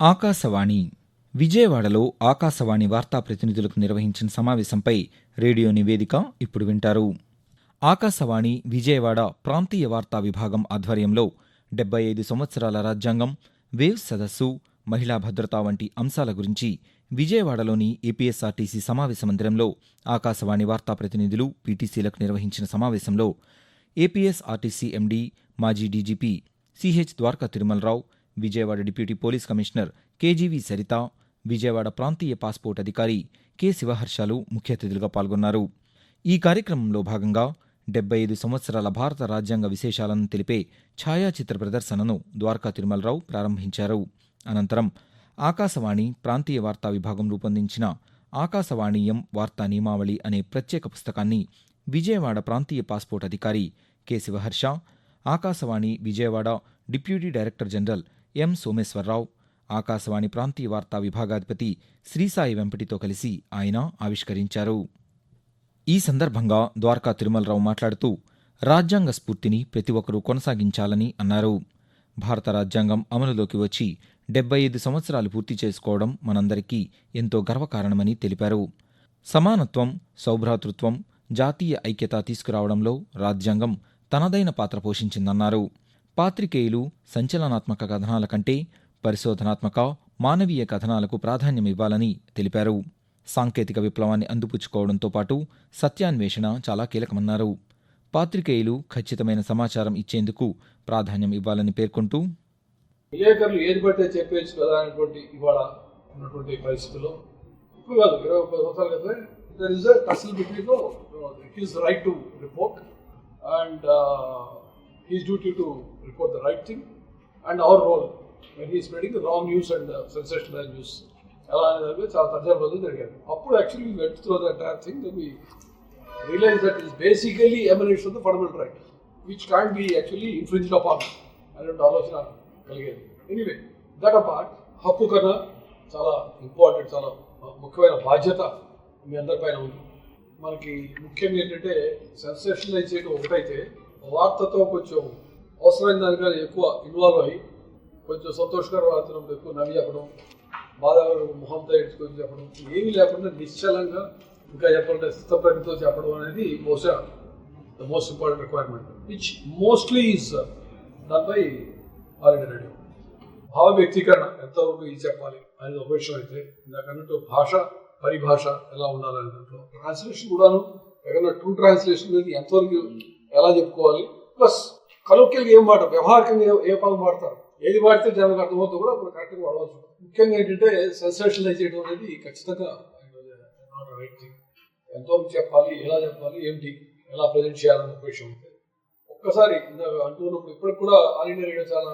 ఆకాశవాణి విజయవాడలో ఆకాశవాణి వార్తా ప్రతినిధులకు నిర్వహించిన సమావేశంపై రేడియో నివేదిక ఇప్పుడు వింటారు. ఆకాశవాణి విజయవాడ ప్రాంతీయ వార్తా విభాగం ఆధ్వర్యంలో డెబ్బై ఐదు సంవత్సరాల రాజ్యాంగం వేవ్ సదస్సు మహిళా భద్రత వంటి అంశాల గురించి విజయవాడలోని ఏపీఎస్ఆర్టీసీ సమావేశ మందిరంలో ఆకాశవాణి వార్తా ప్రతినిధులు పీటీసీలకు నిర్వహించిన సమావేశంలో ఏపీఎస్ఆర్టీసీ ఎండీ మాజీ DGP CH Dwaraka Tirumalarao Vijayawada deputy police commissioner KGV Saritha Vijayawada ప్రాంతీయ పాస్పోర్ట్ అధికారి కె శివహర్షాలు ముఖ్య అతిథులుగా పాల్గొన్నారు. ఈ కార్యక్రమంలో భాగంగా డెబ్బై ఐదు సంవత్సరాల భారత రాజ్యాంగ విశేషాలను తెలిపే ఛాయాచిత్ర ప్రదర్శనను ద్వారకా తిరుమలరావు ప్రారంభించారు. అనంతరం ఆకాశవాణి ప్రాంతీయ వార్తా విభాగం రూపొందించిన ఆకాశవాణీయం వార్తా నియమావళి అనే ప్రత్యేక పుస్తకాన్ని విజయవాడ ప్రాంతీయ పాస్పోర్ట్ అధికారి K Sivaharsha Akashvani Vijayawada deputy director general M Someswararao Akashvani ప్రాంతీయ వార్తా విభాగాధిపతి శ్రీసాయి వెంపటితో కలిసి ఆయన ఆవిష్కరించారు. ఈ సందర్భంగా ద్వారకా తిరుమలరావు మాట్లాడుతూ రాజ్యాంగ స్ఫూర్తిని ప్రతి ఒక్కరూ కొనసాగించాలని అన్నారు. భారత రాజ్యాంగం అమలులోకి వచ్చి డెబ్బై ఐదు సంవత్సరాలు పూర్తి చేసుకోవడం మనందరికీ ఎంతో గర్వకారణమని తెలిపారు. సమానత్వం సౌభ్రాతృత్వం జాతీయ ఐక్యత తీసుకురావడంలో రాజ్యాంగం తనదైన పాత్ర పోషించిందన్నారు. పాత్రికేయులు సంచలనాత్మక కథనాల కంటే పరిశోధనాత్మక మానవీయ కథనాలకు ప్రాధాన్యమివ్వాలని తెలిపారు. సాంకేతిక విప్లవాన్ని అందిపుచ్చుకోవడంతో పాటు సత్యాన్వేషణ చాలా కీలకమన్నారు. పాత్రికేయులు ఖచ్చితమైన సమాచారం ఇచ్చేందుకు ప్రాధాన్యం ఇవ్వాలని పేర్కొంటూ విలేకరులు ఏది పడితే చెప్పేసి కదా అనేటువంటి ఇవాళ ఉన్నటువంటి పరిస్థితుల్లో. ఇప్పుడు కాదు ఇరవై ముప్పై సంవత్సరాల క్రితమే there is a tussle between his right to report and his duty to report the right thing and when role is spreading the the wrong news and sensationalized news ఎలా అనేది చాలా తర్జన రోజులు జరిగాయి అప్పుడు actually went through the entire thing we realize that is basically emanates of the fundamental right which can be actually influenced upon అనేటువంటి ఆలోచన కలిగేది. ఎనీవే దట్ అపార్ట్ హక్కు కన్నా చాలా ఇంపార్టెంట్ చాలా ముఖ్యమైన బాధ్యత మీ అందరిపైన ఉంది. మనకి ముఖ్యంగా ఏంటంటే సెన్సేషనలైజ్ చేయడం ఒకటైతే వార్తతో కొంచెం అవసరమైన దానికన్నా ఎక్కువ ఇన్వాల్వ్ అయ్యి కొంచెం సంతోషకర వార్తలు ఎక్కువ నవ్వి చెప్పడం బాధ మొహంతో ఎడుచుకొని చెప్పడం ఏమీ లేకుండా నిశ్చలంగా ఇంకా చెప్పాలంటే స్థితప్రజ్ఞతో చెప్పడం అనేది బహుశా the most important requirement which mostly is దానిపై బై ఆల్ భావ వ్యక్తీకరణ ఎంతవరకు ఇది చెప్పాలి అనేది ఒక విషయం అయితే ఇందాక అన్నట్టు భాష పరిభాష ఎలా ఉండాలనే దాంట్లో. ట్రాన్స్లేషన్ కూడాను ఎక్కడ ట్రూ ట్రాన్స్లేషన్ అనేది ఎంతవరకు ఎలా చెప్పుకోవాలి? ప్లస్ కలోక్యల్గా ఏం మాట వ్యవహారికంగా ఏ- పదం వాడతారు? ఏది వాడితే జనాలకు అర్థమవుతుందో కూడా అప్పుడు కరెక్ట్గా వాడవచ్చు. ముఖ్యంగా ఏంటంటే సెన్సేషనలైజ్ చేయడం అనేది ఖచ్చితంగా ఎంతో రైట్ చెప్పాలి ఎలా చెప్పాలి ఏంటి ఎలా ప్రజెంట్ చేయాలన్న విషయం ఉంటుంది ఒక్కసారి ఇందాక అంటున్నప్పుడు ఇప్పటికి కూడా ఆల్ ఇండియా రేడియో చాలా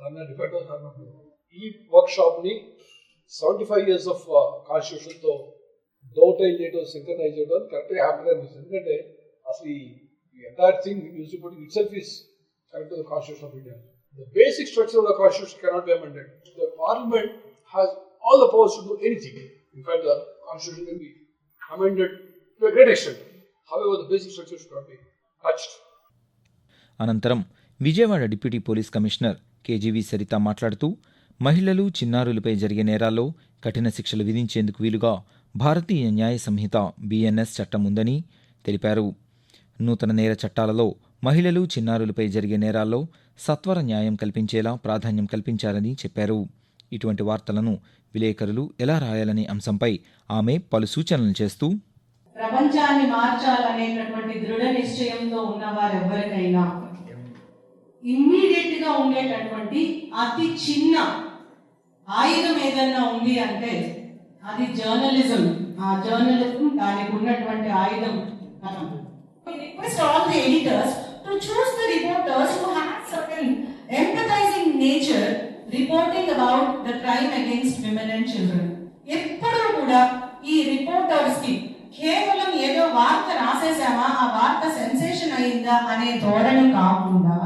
దాన్ని డిపెండ్ అవుతున్నప్పుడు ఈ వర్క్ షాప్ని సెవెంటీ ఫైవ్ ఇయర్స్ ఆఫ్ కాన్స్టిట్యూషన్తో డౌటైల్ చేయడం సింకనైజ్ చేయడం కరెక్ట్గా హ్యాపీగా అనిపిస్తుంది. ఎందుకంటే అసలు ఈ entire thing entire thing itself is self to the Constitution of India. The basic structure of the Constitution cannot be amended. The Parliament has all the powers to do anything. In fact, the Constitution can be amended to a great extent. However, the basic structure should not be touched. అనంతరం Vijayawada deputy police commissioner KGV Saritha మాట్లాడుతూ మహిళలు చిన్నారులపై జరిగే నేరాల్లో కఠిన శిక్షలు విధించేందుకు వీలుగా భారతీయ న్యాయ సంహిత BNS చట్టం ఉందని తెలిపారు నూతన నేర చట్టాలలో మహిళలు చిన్నారులపై జరిగే నేరాల్లో సత్వర న్యాయం కల్పించేలా ప్రాధాన్యం కల్పించాలని చెప్పారు. ఇటువంటి వార్తలను విలేకరులు ఎలా రాయాలనే అంశంపై ఆమె పలు సూచనలు చేస్తూ ప్రపంచాన్ని మార్చాలనేటటువంటి దృఢ నిశ్చయంతో ఉన్న వారెవరికైనా ఇమ్మీడియట్గా ఉండేటటువంటి అతి చిన్న ఆయుధం ఏదన్నా ఉంది అంటే అది జర్నలిజం. ఆ జర్నలిజం దానికి ఉన్నటువంటి ఆయుధం We request all the editors to choose the reporters who have certain empathizing nature reporting about the crime against women and children ఎప్పుడూ కూడా ఈ రిపోర్టర్స్కి కేవలం ఏదో వార్త రాసేసామా ఆ వార్త సెన్సేషన్ అయిందా అనే ధోరణి కాకుండా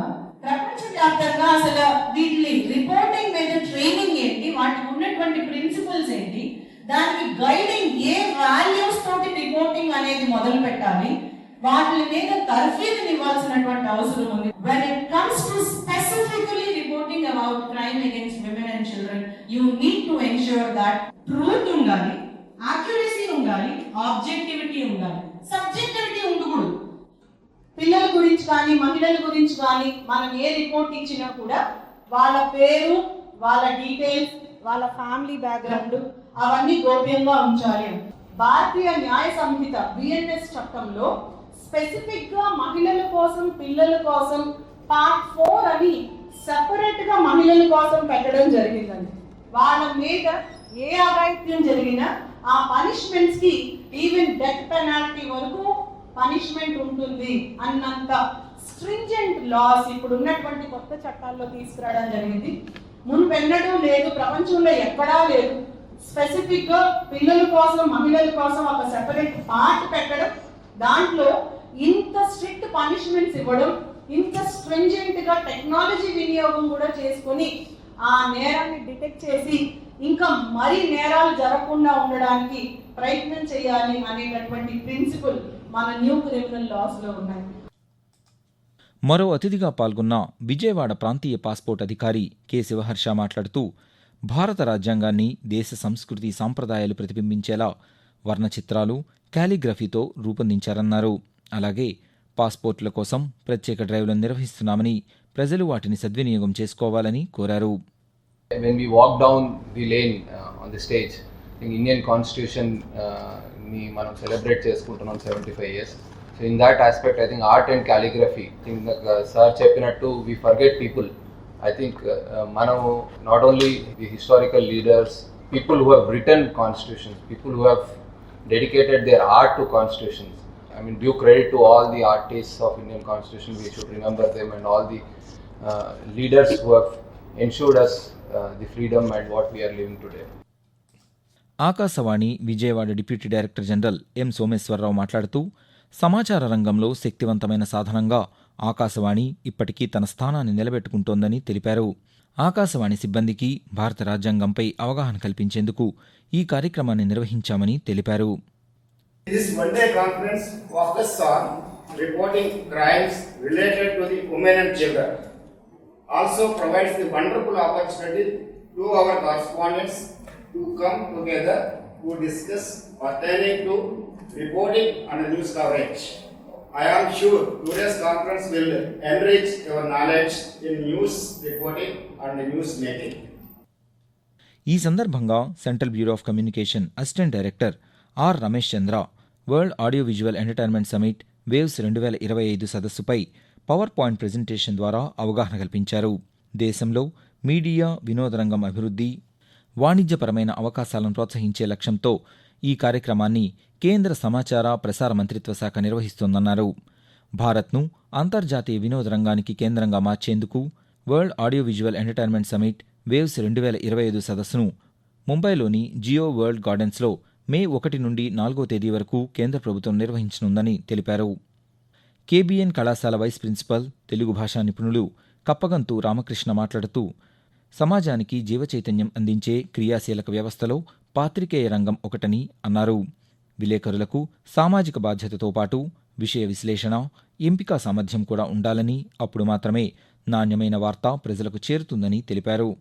ప్రపంచవ్యాప్తంగా అసలు వీటిని రిపోర్టింగ్ మీద ట్రైనింగ్ ఏంటి వాటికి ఉన్నటువంటి ప్రిన్సిపల్స్ ఏంటి దానికి గైడింగ్ ఏ వాల్యూస్ తోటి రిపోర్టింగ్ అనేది మొదలు పెట్టాలి వాటి మీద తర్ఫీదు ఇవ్వాల్సినటువంటి అవసరం ఉంది. When it comes to specifically reporting about crime against women and children you need to ensure that truth ఉండాలి యాక్యురసీ ఉండాలి ఆబ్జెక్టివిటీ ఉండాలి. సబ్జెక్టివిటీ ఉండకూడదు. పిల్లల గురించి కానీ మహిళల గురించి కానీ మనం ఏ రిపోర్ట్ ఇచ్చినా కూడా వాళ్ళ పేరు వాళ్ళ డీటెయిల్స్ వాళ్ళ ఫ్యామిలీ బ్యాక్గ్రౌండ్ అవన్నీ గోప్యంగా ఉంచాలి. భారతీయ న్యాయ సంహిత బిఎన్ఎస్ చట్టంలో స్పెసిఫిక్గా మహిళల కోసం పిల్లల కోసం పార్ట్ ఫోర్ అని సపరేట్గా మహిళల కోసం పెట్టడం జరిగిందండి. వాళ్ళ మీద ఏ అఘాయిత్యం జరిగినా ఆ పనిష్మెంట్స్కి ఈవెన్ డెత్ పెనాల్టీ వరకు పనిష్మెంట్ ఉంటుంది అన్నంత స్ట్రింజెంట్ లాస్ ఇప్పుడు ఉన్నటువంటి కొత్త చట్టాల్లో తీసుకురావడం జరిగింది. మునుపెన్నడూ లేదు ప్రపంచంలో ఎక్కడా లేదు. స్పెసిఫిక్గా పిల్లల కోసం మహిళల కోసం ఒక సెపరేట్ పార్ట్ పెట్టడం దాంట్లో ఇంత స్ట్రిక్ట్ పనిష్మెంట్స్ ఇవ్వడం ఇంత స్ట్రింజెంట్గా టెక్నాలజీ వినియోగం కూడా చేసుకొని ఆ నేరాన్ని డిటెక్ట్ చేసి ఇంకా మరి నేరాలు జరగకుండా ఉండడానికి ప్రయత్నం చేయాలి అనేటటువంటి ప్రిన్సిపల్ మన న్యూ క్రిమినల్ లాస్లో ఉన్నాయి. మరో అతిథిగా పాల్గొన్న విజయవాడ ప్రాంతీయ పాస్పోర్ట్ అధికారి కె. శివహర్ష మాట్లాడుతూ భారత రాజ్యాంగాన్ని దేశ సంస్కృతి సాంప్రదాయాలు ప్రతిబింబించేలా వర్ణచిత్రాలు క్యాలిగ్రఫీతో రూపొందించారన్నారు. అలాగే పాస్పోర్ట్ల కోసం ప్రత్యేక డ్రైవ్లను నిర్వహిస్తున్నామని ప్రజలు వాటిని సద్వినియోగం చేసుకోవాలని కోరారు. When we walk down the lane uh, on the stage, Indian కాన్స్టిట్యూషన్ని మనం సెలబ్రేట్ చేసుకుంటున్నాం seventy five years so in that aspect I think art and calligraphy think sir చెప్పినట్టు we forget people I think మనం not only the historical leaders people who have written constitutions people who have dedicated their art to constitutions I mean, due credit to all the artists of Indian Constitution. We should remember them and all the uh, leaders who have ensured us uh, the freedom and what we are living today. Akashvani Vijayawada deputy director general M Someswararao మాట్లాడుతూ సమాచార రంగంలో శక్తివంతమైన సాధనంగా ఆకాశవాణి ఇప్పటికీ తన స్థానాన్ని నిలబెట్టుకుంటోందని తెలిపారు ఆకాశవాణి సిబ్బందికి భారత రాజ్యాంగంపై అవగాహన కల్పించేందుకు ఈ కార్యక్రమాన్ని నిర్వహించామని తెలిపారు This one-day conference focuses on reporting crimes related to the women and children. Also provides the wonderful opportunity to our correspondents to come together to discuss pertaining to reporting and news coverage. I am sure today's conference will enrich your knowledge in news reporting and news making. ఈ సందర్భంగా central bureau of communication assistant director R Ramesh Chandra world audio visual entertainment summit waves రెండు వేల ఇరవై ఐదు సదస్సుపై power point presentation ద్వారా అవగాహన కల్పించారు. దేశంలో మీడియా వినోద రంగం అభివృద్ధి వాణిజ్యపరమైన అవకాశాలను ప్రోత్సహించే లక్ష్యంతో ఈ కార్యక్రమాన్ని కేంద్ర సమాచార ప్రసార మంత్రిత్వ శాఖ నిర్వహిస్తోందన్నారు. భారత్ను అంతర్జాతీయ వినోద రంగానికి కేంద్రంగా మార్చేందుకు world audio visual entertainment summit waves రెండు వేల ఇరవై ఐదు సదస్సును ముంబైలోని జియో వరల్డ్ గార్డెన్స్లో మే ఒకటి నుండి నాలుగో తేదీ వరకు కేంద్ర ప్రభుత్వం నిర్వహించనుందని తెలిపారు. కేబీఎన్ కళాశాల వైస్ ప్రిన్సిపల్ తెలుగు భాషా నిపుణులు కప్పగంతు రామకృష్ణ మాట్లాడుతూ సమాజానికి జీవచైతన్యం అందించే క్రియాశీలక వ్యవస్థలో పాత్రికేయ రంగం ఒకటని అన్నారు. విలేకరులకు సామాజిక బాధ్యతతో పాటు విషయ విశ్లేషణ ఎంపిక సామర్థ్యం కూడా ఉండాలని అప్పుడు మాత్రమే నాణ్యమైన వార్త ప్రజలకు చేరుతుందని తెలిపారు.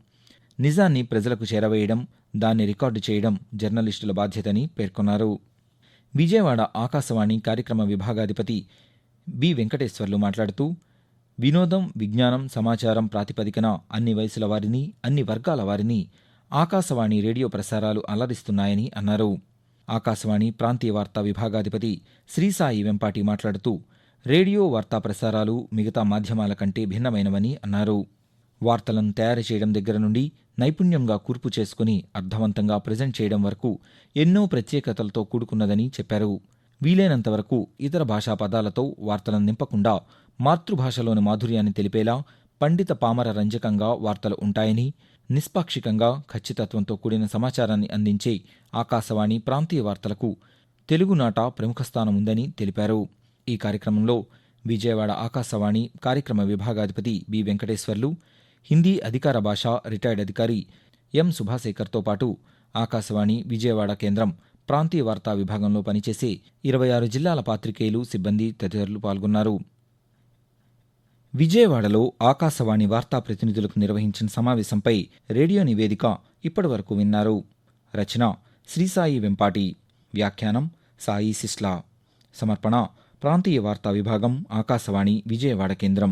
నిజాన్ని ప్రజలకు చేరవేయడం దాన్ని రికార్డు చేయడం జర్నలిస్టుల బాధ్యతని పేర్కొన్నారు. విజయవాడ ఆకాశవాణి కార్యక్రమ విభాగాధిపతి బి వెంకటేశ్వర్లు మాట్లాడుతూ వినోదం విజ్ఞానం సమాచారం ప్రాతిపదికన అన్ని వయసుల వారిని అన్ని వర్గాల వారిని ఆకాశవాణి రేడియో ప్రసారాలు అలరిస్తున్నాయని అన్నారు. ఆకాశవాణి ప్రాంతీయ వార్తా విభాగాధిపతి శ్రీసాయి వెంపాటి మాట్లాడుతూ రేడియో వార్తా ప్రసారాలు మిగతా మాధ్యమాల కంటే భిన్నమైనవని అన్నారు. వార్తలను తయారు చేయడం దగ్గర నుండి నైపుణ్యంగా కూర్పు చేసుకుని అర్థవంతంగా ప్రజెంట్ చేయడం వరకు ఎన్నో ప్రత్యేకతలతో కూడుకున్నదని చెప్పారు. వీలైనంత వరకు ఇతర భాషా పదాలతో వార్తలను నింపకుండా మాతృభాషలోని మాధుర్యాన్ని తెలిపేలా పండిత పామర రంజకంగా వార్తలు ఉంటాయని నిష్పాక్షికంగా ఖచ్చితత్వంతో కూడిన సమాచారాన్ని అందించే ఆకాశవాణి ప్రాంతీయ వార్తలకు తెలుగునాట ప్రముఖ స్థానం ఉందని తెలిపారు. ఈ కార్యక్రమంలో విజయవాడ ఆకాశవాణి కార్యక్రమ విభాగాధిపతి బి వెంకటేశ్వర్లు హిందీ అధికార భాష రిటైర్డ్ అధికారి ఎం సుభాశేఖర్తో పాటు ఆకాశవాణి విజయవాడ కేంద్రం ప్రాంతీయ వార్తా విభాగంలో పనిచేసే ఇరవై ఆరు జిల్లాల పాత్రికేయులు సిబ్బంది తదితరులు పాల్గొన్నారు. విజయవాడలో ఆకాశవాణి వార్తా ప్రతినిధులకు నిర్వహించిన సమావేశంపై రేడియో నివేదిక ఇప్పటివరకు విన్నారు. రచన శ్రీసాయి వెంపాటి. వ్యాఖ్యానం సాయి సిస్లా సమర్పణ ప్రాంతీయ వార్తా విభాగం ఆకాశవాణి విజయవాడ కేంద్రం.